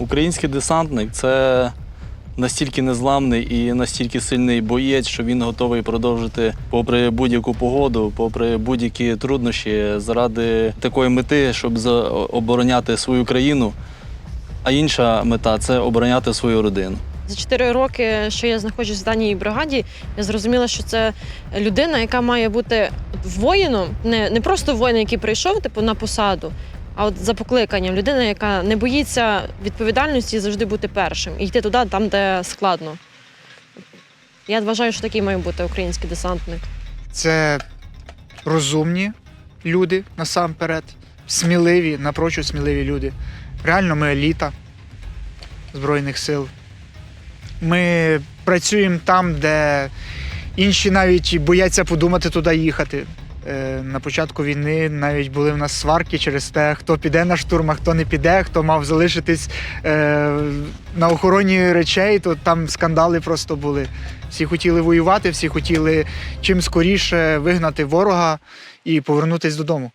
Український десантник це настільки незламний і настільки сильний боєць, що він готовий продовжити попри будь-яку погоду, попри будь-які труднощі, заради такої мети, щоб обороняти свою країну. А інша мета це обороняти свою родину. За чотири роки, що я знаходжусь в даній бригаді, я зрозуміла, що це людина, яка має бути воїном, не, не просто воїн, який прийшов типу, на посаду, а от за покликанням. Людина, яка не боїться відповідальності завжди бути першим і йти туди, там, де складно. Я вважаю, що такий має бути український десантник. Це розумні люди насамперед, сміливі, напрочуд сміливі люди. Реально, ми еліта Збройних сил. Ми працюємо там, де інші навіть бояться подумати туди їхати. Е, На початку війни навіть були в нас сварки через те, хто піде на штурм, а хто не піде, хто мав залишитись е, на охороні речей, то там скандали просто були. Всі хотіли воювати, всі хотіли чим скоріше вигнати ворога і повернутися додому.